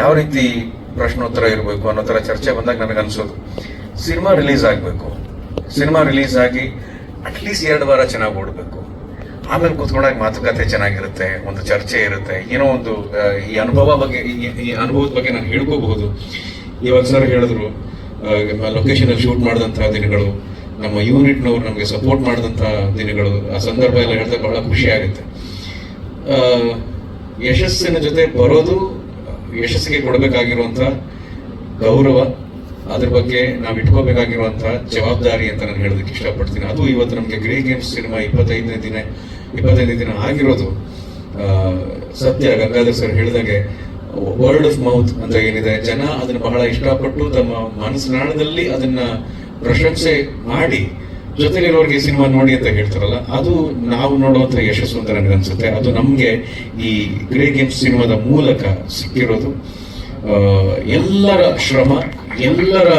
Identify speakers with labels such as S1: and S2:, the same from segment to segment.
S1: ಯಾವ ರೀತಿ ಪ್ರಶ್ನೋತ್ತರ ಇರಬೇಕು ಅನ್ನೋ ಥರ ಚರ್ಚೆ ಬಂದಾಗ ನನಗೆ ಅನ್ಸೋದು. ಸಿನಿಮಾ ರಿಲೀಸ್ ಆಗಬೇಕು. ಸಿನಿಮಾ ರಿಲೀಸ್ ಆಗಿ ಅಟ್ಲೀಸ್ಟ್ ಎರಡು ವಾರ ಚೆನ್ನಾಗಿ ಓಡಬೇಕು. ಆಮೇಲೆ ಕೂತ್ಕೊಂಡಾಗ ಮಾತುಕತೆ ಚೆನ್ನಾಗಿರುತ್ತೆ, ಒಂದು ಚರ್ಚೆ ಇರುತ್ತೆ. ಏನೋ ಒಂದು ಈ ಅನುಭವ ಬಗ್ಗೆ, ಈ- ಅನುಭವದ ಬಗ್ಗೆ ನಾನು ಹೇಳ್ಕೋಬಹುದು. ಇವಾಗ ಸರ್ ಹೇಳಿದ್ರು ಲೊಕೇಶನ್ ಅಲ್ಲಿ ಶೂಟ್ ಮಾಡಿದಂತಹ ದಿನಗಳು, ನಮ್ಮ ಯೂನಿಟ್ನವ್ರು ನಮಗೆ ಸಪೋರ್ಟ್ ಮಾಡಿದಂತಹ ದಿನಗಳು, ಆ ಸಂದರ್ಭ ಎಲ್ಲ ಹೇಳ್ತಾ ಬಹಳ ಖುಷಿ ಆಗುತ್ತೆ. ಯಶಸ್ಸಿನ ಜೊತೆ ಬರೋದು ಯಶಸ್ಸಿಗೆ ಕೊಡಬೇಕಾಗಿರುವಂತ ಗೌರವ, ಅದ್ರ ಬಗ್ಗೆ ನಾವು ಇಟ್ಕೋಬೇಕಾಗಿರುವಂತಹ ಜವಾಬ್ದಾರಿ ಅಂತ ನಾನು ಹೇಳೋದಕ್ಕೆ ಇಷ್ಟಪಡ್ತೀನಿ. ಅದು ಇವತ್ತು ನಮಗೆ ಗ್ರೇ ಗೇಮ್ಸ್ ಸಿನಿಮಾ ಇಪ್ಪತ್ತೈದನೇ ದಿನ ಇಪ್ಪತ್ತೈದನೇ ದಿನ ಆಗಿರೋದು. ಸತ್ಯ, ಗಂಗಾಧರ್ ಸರ್ ಹೇಳಿದಾಗೆ ವರ್ಡ್ ಆಫ್ ಮೌತ್ ಅಂತ ಏನಿದೆ. ಜನ ಅದನ್ನ ಬಹಳ ಇಷ್ಟಪಟ್ಟು ತಮ್ಮ ಮನಸ್ಸಿನಾಳದಲ್ಲಿ ಅದನ್ನ ಪ್ರಶಂಸೆ ಮಾಡಿ ಜೊತೆಲಿರೋರಿಗೆ ಸಿನಿಮಾ ನೋಡಿ ಅಂತ ಹೇಳ್ತಾರಲ್ಲ, ಅದು ನಾವು ನೋಡುವಂತ ಯಶಸ್ಸು ಅಂತ ನನಗೆ ಅನ್ಸುತ್ತೆ. ಅದು ನಮಗೆ ಈ ಗ್ರೇ ಗೇಮ್ಸ್ ಸಿನಿಮಾದ ಮೂಲಕ ಸಿಕ್ಕಿರೋದು. ಎಲ್ಲರ ಶ್ರಮ, ಎಲ್ಲರ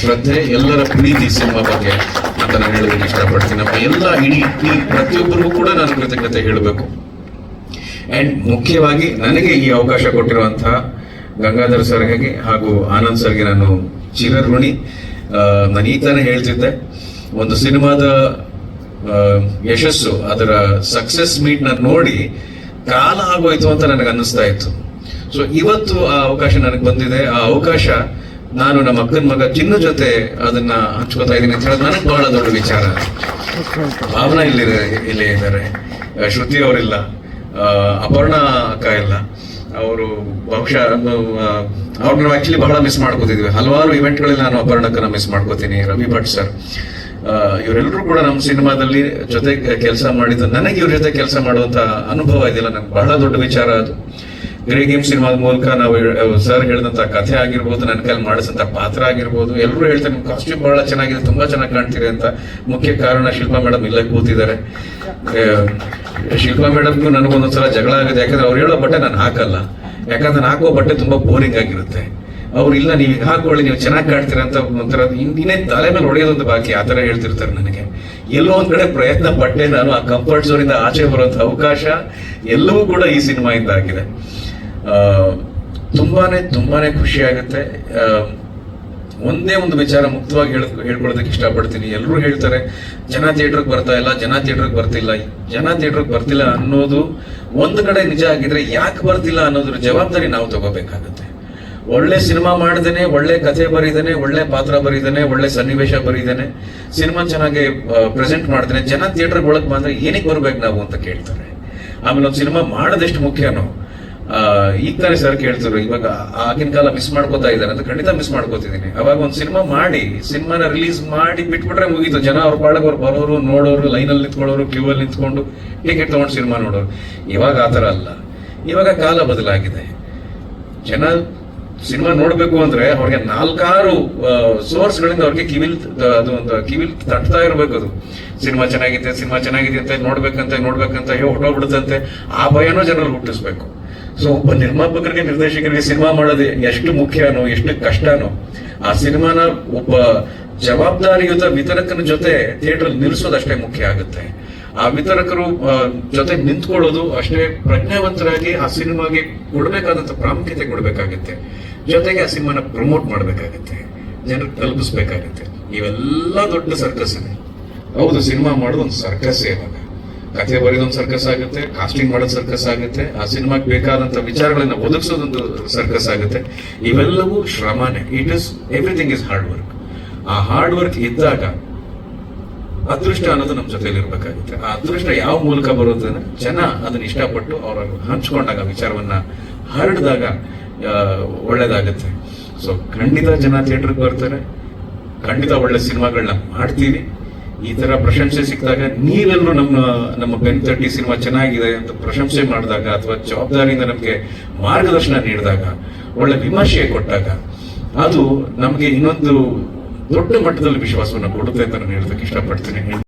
S1: ಶ್ರದ್ಧೆ, ಎಲ್ಲರ ಪ್ರೀತಿ ಸಿನಿಮಾ ಬಗ್ಗೆ ಅಂತ ನಾನು ಹೇಳೋದಕ್ಕೆ ಇಷ್ಟಪಡ್ತೀನಿ. ನಮ್ಮ ಎಲ್ಲ ಇಡೀ ಪ್ರತಿಯೊಬ್ಬರಿಗೂ ಕೂಡ ನಾನು ಕೃತಜ್ಞತೆ ಹೇಳಬೇಕು. ಅಂಡ್ ಮುಖ್ಯವಾಗಿ ನನಗೆ ಈ ಅವಕಾಶ ಕೊಟ್ಟಿರುವಂತಹ ಗಂಗಾಧರ್ ಸರ್ಗೆ ಹಾಗೂ ಆನಂದ್ ಸರ್ಗೆ ನಾನು ಚಿರಋಣಿ. ನಾನು ಈ ತಾನೇ ಹೇಳ್ತಿದ್ದೆ. ಒಂದು ಸಿನಿಮಾದ ಯಶಸ್ಸು, ಅದರ ಸಕ್ಸಸ್ ಮೀಟ್ ನೋಡಿ ಕಾಲ ಆಗೋಯ್ತು ಅಂತ ನನಗೆ ಅನ್ನಿಸ್ತಾ ಇತ್ತು. ಸೊ ಇವತ್ತು ಆ ಅವಕಾಶ ನನಗೆ ಬಂದಿದೆ. ಆ ಅವಕಾಶ ನಾನು ನಮ್ಮ ಅಕ್ಕನ ಮಗ ಚಿನ್ನು ಜೊತೆ ಅದನ್ನ ಹಂಚ್ಕೋತಾ ಇದ್ದೀನಿ ಅಂತ ಹೇಳೋದು ನನಗೆ ಬಹಳ ದೊಡ್ಡ ವಿಚಾರ. ಭಾವನಾ ಇಲ್ಲಿ ಇಲ್ಲಿ ಇದ್ದಾರೆ. ಶ್ರುತಿ ಅವರಿಲ್ಲ. ಅಪರ್ಣ ಅಕ್ಕ ಇಲ್ಲ. ಅವರು ಬಹುಶಃ ಅವ್ರನ್ನ ಆಕ್ಚುಲಿ ಬಹಳ ಮಿಸ್ ಮಾಡ್ಕೋತಿದ್ವಿ. ಹಲವಾರು ಇವೆಂಟ್ಗಳಲ್ಲಿ ನಾನು ಅಪರ್ಣಕ್ಕನ್ನ ಮಿಸ್ ಮಾಡ್ಕೋತೀನಿ, ರವಿ ಭಟ್ ಸರ್ ಇವರೆಲ್ಲರೂ ಕೂಡ ನಮ್ಮ ಸಿನಿಮಾದಲ್ಲಿ ಜೊತೆ ಕೆಲಸ ಮಾಡಿದ್ದು, ನನಗೆ ಇವ್ರ ಜೊತೆ ಕೆಲಸ ಮಾಡುವಂತ ಅನುಭವ ಇದೆಯಲ್ಲ, ನಂಗೆ ಬಹಳ ದೊಡ್ಡ ವಿಚಾರ ಅದು. ಗ್ರೇ ಗೇಮ್ ಸಿನಿಮಾದ ಮೂಲಕ ನಾವು ಸರ್ ಹೇಳಿದಂತ ಕಥೆ ಆಗಿರ್ಬೋದು, ನನ್ನ ಕೈಲಿ ಮಾಡಿಸಂತ ಪಾತ್ರ ಆಗಿರ್ಬೋದು, ಎಲ್ಲರೂ ಹೇಳ್ತಾರೆ, ನಿಮ್ ಕಾಸ್ಟ್ಯೂಮ್ ಬಹಳ ಚೆನ್ನಾಗಿದೆ, ತುಂಬಾ ಚೆನ್ನಾಗಿ ಕಾಣ್ತೀರಿ ಅಂತ. ಮುಖ್ಯ ಕಾರಣ ಶಿಲ್ಪಾ ಮೇಡಮ್ ಇಲ್ಲೇ ಕೂತಿದ್ದಾರೆ. ಶಿಲ್ಪಾ ಮೇಡಮ್ಗೂ ನನಗೊಂದೊಂದ್ಸಲ ಜಗಳ ಆಗಿದೆ, ಯಾಕಂದ್ರೆ ಅವ್ರು ಹೇಳೋ ಬಟ್ಟೆ ನಾನು ಹಾಕಲ್ಲ. ಯಾಕಂದ್ರೆ ನಾನು ಹಾಕೋ ಬಟ್ಟೆ ತುಂಬಾ ಬೋರಿಂಗ್ ಆಗಿರುತ್ತೆ. ಅವ್ರು ಇಲ್ಲ, ನೀವು ಈಗ ಹಾಕೊಳ್ಳಿ ನೀವು ಚೆನ್ನಾಗಿ ಕಾಡ್ತೀರ ಅಂತ ಒಂಥರ ಇನ್ನೇ ತಲೆ ಮೇಲೆ ಹೊಡೆಯೋದೊಂದು ಬಾಕಿ, ಆ ಥರ ಹೇಳ್ತಿರ್ತಾರೆ ನನಗೆ. ಎಲ್ಲೋ ಒಂದ್ ಕಡೆ ಪ್ರಯತ್ನ ಪಟ್ಟೆ ನಾನು ಆ ಕಂಫರ್ಟ್ ಝೋನ್ ಇಂದ ಆಚೆ ಬರುವಂತ ಅವಕಾಶ ಎಲ್ಲವೂ ಕೂಡ ಈ ಸಿನಿಮಾಯಿಂದ ಆಗಿದೆ. ತುಂಬಾನೇ ತುಂಬಾನೇ ಖುಷಿ ಆಗುತ್ತೆ. ಒಂದೇ ಒಂದು ವಿಚಾರ ಮುಕ್ತವಾಗಿ ಹೇಳ ಹೇಳ್ಕೊಳ್ಳೋದಕ್ಕೆ ಇಷ್ಟಪಡ್ತೀನಿ. ಎಲ್ಲರೂ ಹೇಳ್ತಾರೆ, ಜನ ಥಿಯೇಟ್ರಿಗೆ ಬರ್ತಾ ಇಲ್ಲ, ಜನ ಥಿಯೇಟ್ರಿಗೆ ಬರ್ತಿಲ್ಲ. ಜನ ಥಿಯೇಟ್ರಿಗೆ ಬರ್ತಿಲ್ಲ ಅನ್ನೋದು ಒಂದು ಕಡೆ ನಿಜ ಆಗಿದ್ರೆ ಯಾಕೆ ಬರ್ತಿಲ್ಲ ಅನ್ನೋದ್ರ ಜವಾಬ್ದಾರಿ ನಾವು ತಗೋಬೇಕಾಗತ್ತೆ. ಒಳ್ಳೆ ಸಿನಿಮಾ ಮಾಡ್ದೇನೆ ಒಳ್ಳೆ ಕಥೆ ಬರೀದೇನೆ ಒಳ್ಳೆ ಪಾತ್ರ ಬರೀದೇನೆ ಒಳ್ಳೆ ಸನ್ನಿವೇಶ ಬರೀದೇನೆ ಸಿನಿಮಾ ಚೆನ್ನಾಗಿ ಪ್ರೆಸೆಂಟ್ ಮಾಡ್ತೇನೆ. ಜನ ಥಿಯೇಟರ್ಗೆ ಒಳಗೆ ಬಂದ್ರೆ ಏನಕ್ಕೆ ಬರ್ಬೇಕು ನಾವು ಅಂತ ಕೇಳ್ತಾರೆ. ಆಮೇಲೆ ಒಂದು ಸಿನಿಮಾ ಮಾಡೋದೆಷ್ಟು ಮುಖ್ಯನೋ ಆ, ಈಗ ತಾನೇ ಸರ್ ಕೇಳ್ತಿದ್ರು ಇವಾಗ ಆಗಿನ ಕಾಲ ಮಿಸ್ ಮಾಡ್ಕೋತಾ ಇದ್ದಾರೆ ಅಂತ ಖಂಡಿತ ಮಿಸ್ ಮಾಡ್ಕೋತಿದ್ದೀನಿ. ಅವಾಗ ಒಂದು ಸಿನಿಮಾ ಮಾಡಿ ಸಿನಿಮಾನ ರಿಲೀಸ್ ಮಾಡಿ ಬಿಟ್ಬಿಟ್ರೆ ಮುಗೀತು. ಜನ ಅವ್ರ ಪಾಡಕ್ಕೆ ಅವ್ರು ಬರೋರು ನೋಡೋರು ಲೈನಲ್ಲಿ ನಿಂತ್ಕೊಳ್ಳೋರು ಕ್ಯೂ ಅಲ್ಲಿ ನಿಂತ್ಕೊಂಡು ಟಿಕೆಟ್ ತಗೊಂಡು ಸಿನಿಮಾ ನೋಡೋರು. ಇವಾಗ ಆತರ ಅಲ್ಲ. ಇವಾಗ ಕಾಲ ಬದಲಾಗಿದೆ. ಜನ ಸಿನಿಮಾ ನೋಡ್ಬೇಕು ಅಂದ್ರೆ ಅವ್ರಿಗೆ ನಾಲ್ಕಾರು ಸೋರ್ಸ್ ಗಳಿಂದ ಅವ್ರಿಗೆ ಕಿವಿಲ್ ಅದು ಒಂದು ಕಿವಿಲ್ ತಟ್ತಾ ಇರ್ಬೇಕು ಅದು. ಸಿನಿಮಾ ಚೆನ್ನಾಗಿದೆ ಸಿನಿಮಾ ಚೆನ್ನಾಗಿದೆ ಅಂತ ನೋಡ್ಬೇಕಂತ ನೋಡ್ಬೇಕಂತ ಹೊಟ್ಟೋಗ್ಬಿಡುತ್ತಂತೆ. ಆ ಭಯನೂ ಜನರು ಹುಟ್ಟಿಸ್ಬೇಕು. ಸೊ, ಒಬ್ಬ ನಿರ್ಮಾಪಕರಿಗೆ, ನಿರ್ದೇಶಕರಿಗೆ ಸಿನಿಮಾ ಮಾಡೋದು ಎಷ್ಟು ಮುಖ್ಯನೋ, ಎಷ್ಟು ಕಷ್ಟನೋ, ಆ ಸಿನಿಮಾನ ಒಬ್ಬ ಜವಾಬ್ದಾರಿಯುತ ವಿತರಕನ ಜೊತೆ ಥಿಯೇಟರ್ ನಿಲ್ಲಿಸೋದಷ್ಟೇ ಮುಖ್ಯ ಆಗುತ್ತೆ. ಆ ವಿತರಕರು ಜೊತೆ ನಿಂತ್ಕೊಳ್ಳೋದು ಅಷ್ಟೇ ಪ್ರಜ್ಞಾವಂತರಾಗಿ ಆ ಸಿನಿಮಾಗೆ ಕೊಡಬೇಕಾದಂತ ಪ್ರಾಮುಖ್ಯತೆ ಕೊಡಬೇಕಾಗುತ್ತೆ. ಜೊತೆಗೆ ಆ ಸಿನಿಮಾನ ಪ್ರಮೋಟ್ ಮಾಡಬೇಕಾಗುತ್ತೆ. ಜನರಿಗೆ ತಲುಪಿಸ್ಬೇಕಾಗುತ್ತೆ. ಇವೆಲ್ಲ ದೊಡ್ಡ ಸರ್ಕಸ್ ಇದೆ. ಹೌದು, ಸಿನಿಮಾ ಮಾಡೋದು ಒಂದು ಸರ್ಕಸ್ ಇವಾಗ. ಕಥೆ ಬರೆಯೋದೊಂದು ಸರ್ಕಸ್ ಆಗುತ್ತೆ ಕಾಸ್ಟಿಂಗ್ ಮಾಡೋದು ಸರ್ಕಸ್ ಆಗುತ್ತೆ, ಆ ಸಿನಿಮಾಗೆ ಬೇಕಾದಂತ ವಿಚಾರಗಳನ್ನ ಒದಗಿಸೋದೊಂದು ಸರ್ಕಸ್ ಆಗುತ್ತೆ. ಇವೆಲ್ಲವೂ ಶ್ರಮನೇ. It is everything is hard work ಆ ಹಾರ್ಡ್ ವರ್ಕ್ ಇದ್ದಾಗ ಅದೃಷ್ಟ ಅನ್ನೋದು ನಮ್ಮ ಜೊತೆಯಲ್ಲಿ ಇರಬೇಕಾಗುತ್ತೆ. ಆ ಅದೃಷ್ಟ ಯಾವ ಮೂಲಕ ಬರುತ್ತೆ ಜನ ಅದನ್ನ ಇಷ್ಟಪಟ್ಟು ಅವ್ರ ಹಂಚ್ಕೊಂಡಾಗ ವಿಚಾರವನ್ನ ಹರಡಿದಾಗ ಒಳ್ಳೇದಾಗುತ್ತೆ. ಸೊ ಖಂಡಿತ ಜನ ಥಿಯೇಟರ್ಗೆ ಬರ್ತಾರೆ. ಖಂಡಿತ ಒಳ್ಳೆ ಸಿನಿಮಾಗಳನ್ನ ಮಾಡ್ತೀವಿ. ಈ ತರ ಪ್ರಶಂಸೆ ಸಿಕ್ಕಿದಾಗ ನೀವೆಲ್ಲರೂ ನಮ್ಮ ನಮ್ಮ ಬೆನ್ ತಟ್ಟಿ ಸಿನಿಮಾ ಚೆನ್ನಾಗಿದೆ ಅಂತ ಪ್ರಶಂಸೆ ಮಾಡಿದಾಗ ಅಥವಾ ಜವಾಬ್ದಾರಿಯಿಂದ ನಮಗೆ ಮಾರ್ಗದರ್ಶನ ನೀಡಿದಾಗ, ಒಳ್ಳೆ ವಿಮರ್ಶೆ ಕೊಟ್ಟಾಗ, ಅದು ನಮಗೆ ಇನ್ನೊಂದು ದೊಡ್ಡ ಮಟ್ಟದಲ್ಲಿ ವಿಶ್ವಾಸವನ್ನು ಕೊಡುತ್ತೆ ಅಂತ ನಾನು ಹೇಳೋದಕ್ಕೆ ಇಷ್ಟಪಡ್ತೀನಿ.